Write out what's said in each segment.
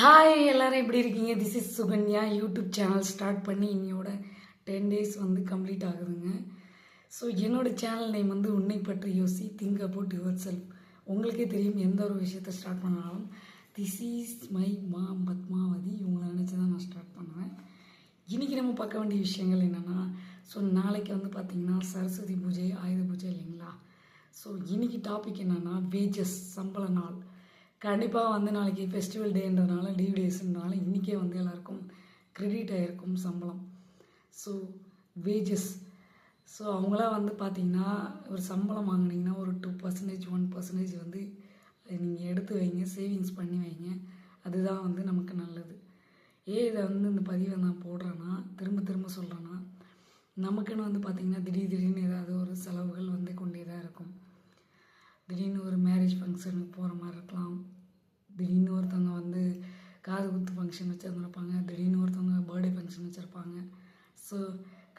Hi எல்லோரும் எப்படி இருக்கீங்க? This is Sukanya YouTube channel start பண்ணி இன்னையோட டென் டேஸ் வந்து கம்ப்ளீட் ஆகுதுங்க. ஸோ என்னோடய சேனல் நேம் வந்து உன்னை பற்றி யோசி திங்க் அபவுட் யுவர் செல்ஃப் உங்களுக்கே தெரியும் எந்த ஒரு விஷயத்தை ஸ்டார்ட் பண்ணாலும் திஸ் இஸ் மை மா பத்மாவதி. இவங்களை நினச்சி தான் நான் ஸ்டார்ட் பண்ணுவேன். இன்றைக்கி நம்ம பார்க்க வேண்டிய விஷயங்கள் என்னென்னா ஸோ நாளைக்கு வந்து பார்த்திங்கன்னா சரஸ்வதி பூஜை ஆயுத பூஜை இல்லைங்களா? ஸோ இன்றைக்கி டாபிக் என்னென்னா வேஜஸ் சம்பள நாள். கண்டிப்பாக வந்து நாளைக்கு ஃபெஸ்டிவல் டேன்றதுனால லீவ் டேஸ்ன்றனால இன்றைக்கே வந்து எல்லாருக்கும் க்ரெடிட் ஆகிருக்கும் சம்பளம். ஸோ வேஜஸ் ஸோ அவங்களாம் வந்து பார்த்தீங்கன்னா ஒரு சம்பளம் வாங்கினீங்கன்னா ஒரு டூ பர்சன்டேஜ் ஒன் பர்சன்டேஜ் வந்து நீங்கள் எடுத்து வைங்க சேவிங்ஸ் பண்ணி வைங்க. அதுதான் வந்து நமக்கு நல்லது. ஏன் இதை வந்து இந்த பதிவை நான் போடுறேன்னா திரும்ப திரும்ப சொல்கிறேன்னா நமக்குன்னு வந்து பார்த்திங்கன்னா திடீர் திடீர்னு ஏதாவது ஒரு செலவுகள் வந்து கொண்டே தான் இருக்கும். திடீர்னு ஒரு மேரேஜ் ஃபங்க்ஷனுக்கு போகிற மாதிரி இருக்கலாம். திடீர்னு ஒருத்தவங்க வந்து காது குத்து ஃபங்க்ஷன் வச்சுருந்துருப்பாங்க. திடீர்னு ஒருத்தவங்க பர்த்டே ஃபங்க்ஷன் வச்சுருப்பாங்க. ஸோ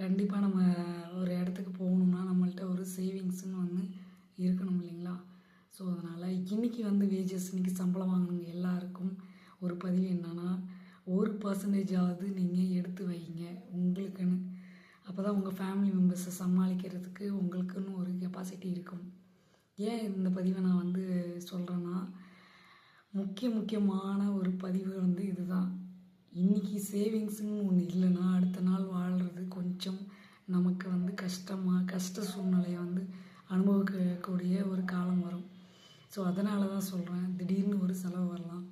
கண்டிப்பாக நம்ம ஒரு இடத்துக்கு போகணும்னா நம்மள்ட்ட ஒரு சேவிங்ஸ்னு ஒன்று இருக்கணும் இல்லைங்களா? ஸோ அதனால் இன்றைக்கி வந்து வேஜஸ் இன்றைக்கி சம்பளம் வாங்கினவங்க எல்லாருக்கும் ஒரு பதிவு என்னென்னா ஒரு பர்சன்டேஜாவது நீங்கள் எடுத்து வைங்க. உங்களுக்குன்னு. அப்போ தான் உங்கள் ஃபேமிலி மெம்பர்ஸை சமாளிக்கிறதுக்கு உங்களுக்குன்னு ஒரு கெப்பாசிட்டி இருக்கும். ஏன் இந்த பதிவை நான் வந்து சொல்கிறேன்னா முக்கிய முக்கியமான ஒரு பதிவு வந்து இதுதான். இன்றைக்கி சேவிங்ஸுன்னு ஒன்று இல்லைன்னா அடுத்த நாள் வாழ்கிறது கொஞ்சம் நமக்கு வந்து கஷ்டமாக கஷ்ட சூழ்நிலையை வந்து அனுபவிக்கக்கூடிய ஒரு காலம் வரும். ஸோ அதனால தான் சொல்கிறேன் திடீர்னு ஒரு செலவு வரலாம்.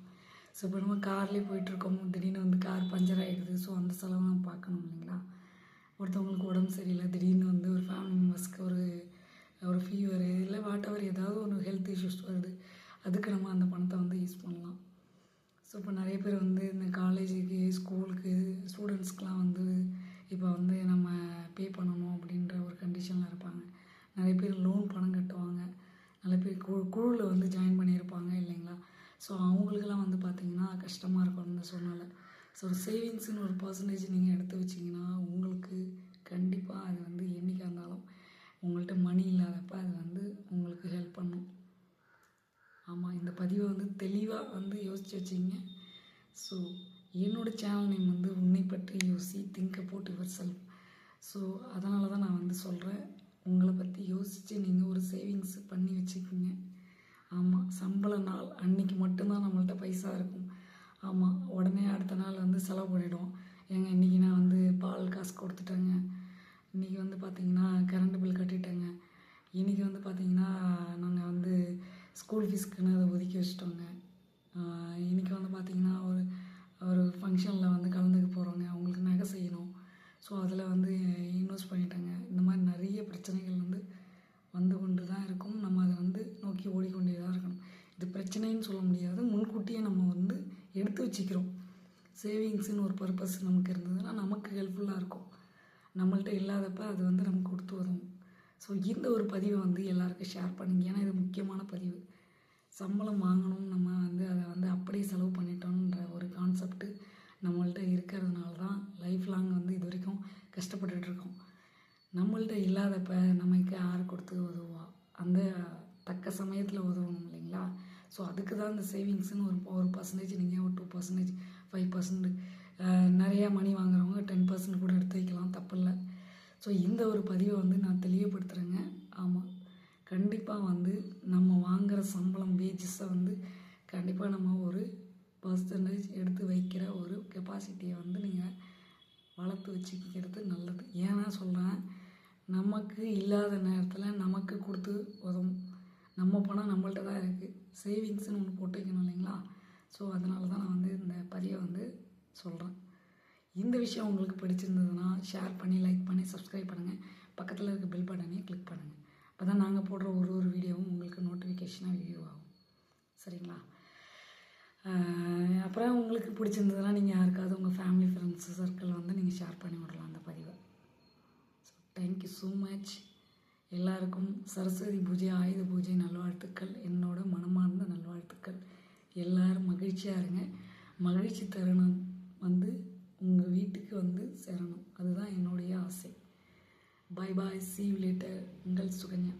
ஸோ இப்போ நம்ம கார்லேயே போயிட்டுருக்கோம் திடீர்னு வந்து கார் பஞ்சர் ஆகிடுது ஸோ அந்த செலவு நம்ம பார்க்கணும் இல்லைங்களா? ஒருத்தவங்களுக்கு உடம்பு சரியில்லை திடீர்னு வந்து ஒரு ஃபேமிலி மெம்பர்ஸ்க்கு ஒரு ஒரு ஃபீவர் இல்லை வாட் எவர் ஏதாவது ஒன்று ஹெல்த் இஷ்யூஸ் வருது அதுக்கு நம்ம அந்த பணத்தை வந்து யூஸ் பண்ணலாம். ஸோ இப்போ நிறைய பேர் வந்து இந்த காலேஜுக்கு ஸ்கூலுக்கு ஸ்டூடெண்ட்ஸ்க்கெலாம் வந்து இப்போ வந்து நம்ம பே பண்ணணும் அப்படின்ற ஒரு கண்டிஷனில் இருப்பாங்க. நிறைய பேர் லோன் பணம் கட்டுவாங்க. நிறைய பேர் குழு குழுவில் வந்து ஜாயின் பண்ணியிருப்பாங்க இல்லைங்களா? ஸோ அவங்களுக்கெல்லாம் வந்து பார்த்திங்கன்னா கஷ்டமாக இருக்கும் இந்த சூழ்நிலை. ஸோ ஒரு சேவிங்ஸ்னு ஒரு பர்சன்டேஜ் நீங்கள் எடுத்து வச்சிங்கன்னா உங்களுக்கு கண்டிப்பாக அது வந்து என்றைக்கு அந்த உங்கள்கிட்ட மணி இல்லாதப்ப அது வந்து உங்களுக்கு ஹெல்ப் பண்ணும். ஆமாம் இந்த பதிவை வந்து தெளிவாக வந்து யோசிச்சு வச்சிங்க. ஸோ என்னோடய சேனல் நேம் வந்து உன்னை பற்றி யோசி think about yourself so அதனால தான் நான் வந்து சொல்கிறேன் உங்களை பற்றி யோசித்து நீங்கள் ஒரு சேவிங்ஸ் பண்ணி வச்சுக்கோங்க. ஆமாம் சம்பள நாள் அன்னைக்கு மட்டும்தான் நம்மள்ட்ட பைசா இருக்கும். ஆமாம் உடனே அடுத்த நாள் வந்து செலவு பண்ணிவிடுவோம் ஏங்க இன்றைக்கி நான் வந்து பால் காசு கொடுத்துட்டேங்க. இன்றைக்கி வந்து பார்த்திங்கன்னா கரண்ட் பில் கட்டிட்டேங்க. இன்றைக்கி வந்து பார்த்திங்கன்னா நாங்கள் வந்து ஸ்கூல் ஃபீஸ்க்குன்னு அதை ஒதுக்கி வச்சிட்டோங்க. இன்றைக்கி வந்து பார்த்திங்கன்னா ஒரு ஒரு ஃபங்க்ஷனில் வந்து கலந்துக்க போகிறோங்க அவங்களுக்கு நகை செய்யணும். ஸோ அதில் வந்து இன்வெஸ்ட் பண்ணிட்டேங்க. இந்த மாதிரி நிறைய பிரச்சனைகள் வந்து வந்து கொண்டு தான் இருக்கும். நம்ம அதை வந்து நோக்கி ஓடிக்கொண்டே தான் இருக்கணும். இது பிரச்சனைன்னு சொல்ல முடியாது. முன்கூட்டியே நம்ம வந்து எடுத்து வச்சுக்கிறோம். சேவிங்ஸ்னு ஒரு பர்பஸ் நமக்கு இருந்ததுன்னா நமக்கு ஹெல்ப்ஃபுல்லாக இருக்கும். நம்மள்ட்ட இல்லாதப்ப அது வந்து நமக்கு கொடுத்து உதவும் ஸோ இந்த ஒரு பதிவை வந்து எல்லாருக்கும் ஷேர் பண்ணுங்க. ஏன்னா இது முக்கியமான பதிவு. சம்பளம் வாங்கணும் நம்ம வந்து அதை வந்து அப்படியே செலவு பண்ணிட்டோன்ற ஒரு கான்செப்ட்டு நம்மள்ட்ட இருக்கிறதுனால தான் லைஃப் லாங் வந்து இது வரைக்கும் கஷ்டப்பட்டுட்ருக்கோம். நம்மள்ட்ட இல்லாதப்ப நமக்கு யார் கொடுத்து உதவுவா? அந்த தக்க சமயத்தில் உதவணும் இல்லைங்களா? ஸோ அதுக்கு தான் இந்த சேவிங்ஸ்னு ஒரு ஒரு பர்சன்டேஜ் நீங்கள் ஒரு டூ பர்சன்டேஜ் ஃபைவ் பர்சன்ட் நிறையா மணி வாங்குறவங்க டென் பர்சன்ட் கூட எடுத்து வைக்கலாம் தப்பில்லை. ஸோ இந்த ஒரு பதிவை வந்து நான் தெளிவுபடுத்துகிறேங்க ஆமாம் கண்டிப்பாக வந்து நம்ம வாங்குகிற சம்பளம் வேஜஸை வந்து கண்டிப்பாக நம்ம ஒரு பர்சன்டேஜ் எடுத்து வைக்கிற ஒரு கெப்பாசிட்டியை வந்து நீங்கள் வளர்த்து வச்சுக்கிறது நல்லது. ஏன்னா சொல்கிறேன் நமக்கு இல்லாத நேரத்தில் நமக்கு கொடுத்து உதவும். நம்ம பணம் நம்மள்ட்ட தான் இருக்குது சேவிங்ஸ்னு ஒன்று போட்டு வைக்கணும் இல்லைங்களா? ஸோ அதனால தான் நான் வந்து இந்த பதிவை வந்து சொல்கிறேன் இந்த விஷயம் உங்களுக்கு பிடிச்சிருந்ததுன்னா ஷேர் பண்ணி லைக் பண்ணி சப்ஸ்கிரைப் பண்ணுங்கள் பக்கத்தில் இருக்க பெல் பட்டனையும் கிளிக் பண்ணுங்கள் அப்போ தான் நாங்கள் போடுற ஒரு ஒரு வீடியோவும் உங்களுக்கு நோட்டிஃபிகேஷனாக வியூ ஆகும். சரிங்களா? அப்புறம் உங்களுக்கு பிடிச்சிருந்ததுன்னா நீங்கள் யாருக்காவது உங்கள் ஃபேமிலி ஃப்ரெண்ட்ஸ் சர்க்கிள் வந்து நீங்கள் ஷேர் பண்ணி விடலாம் அந்த பதிவை. ஸோ தேங்க்யூ ஸோ மச் எல்லாருக்கும் சரஸ்வதி பூஜை ஆயுத பூஜை நல்வாழ்த்துக்கள். என்னோட மனமார்ந்த நல்வாழ்த்துக்கள். எல்லோரும் மகிழ்ச்சியாக இருங்க. மகிழ்ச்சி தருணம் வந்து உங்கள் வீட்டுக்கு வந்து சேரணும் அதுதான் என்னுடைய ஆசை பாய் பாய் சி லேட்டர் உங்கள் சுகன்யா